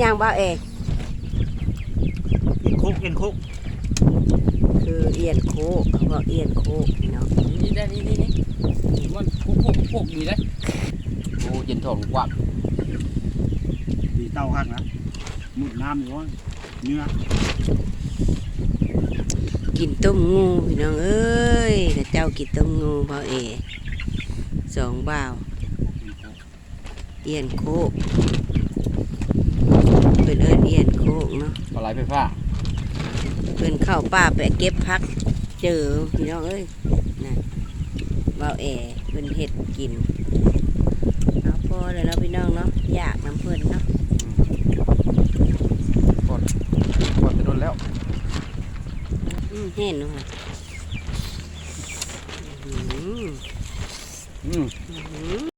ยังบ่าวเอกเอ็นคุกเอ็นคุกคือเอียนโคกเขาบอกเอียนโคกพี่น้องนี่ได้นี่นี่นี่มันพวกพวกพวกดีเลยโอ้เย็นทองกว้างดีเต้าหักนะมุดน้ำอยู่ว่าเนื้อกินต้มงูพี่น้องเอ้ยกับเจ้ากินต้มงูบ่าวเอกสองบ่าวเอียนโคกเพิ่นเอิ้นเอียนโคกเนาะปลาไหลไฟฟ้าเพิ่นเข้าป่าไปเก็บพัก เจอพี่น้องเอ้ยน่ะบ่าวแอเพิ่นเฮ็ดกินเอาพอเลยเนาะพี่น้องเนาะอยากน้ำเพิ่นเนาะพอพอจะโดนแล้วอืมเห็นเนาะอืมอืมอืม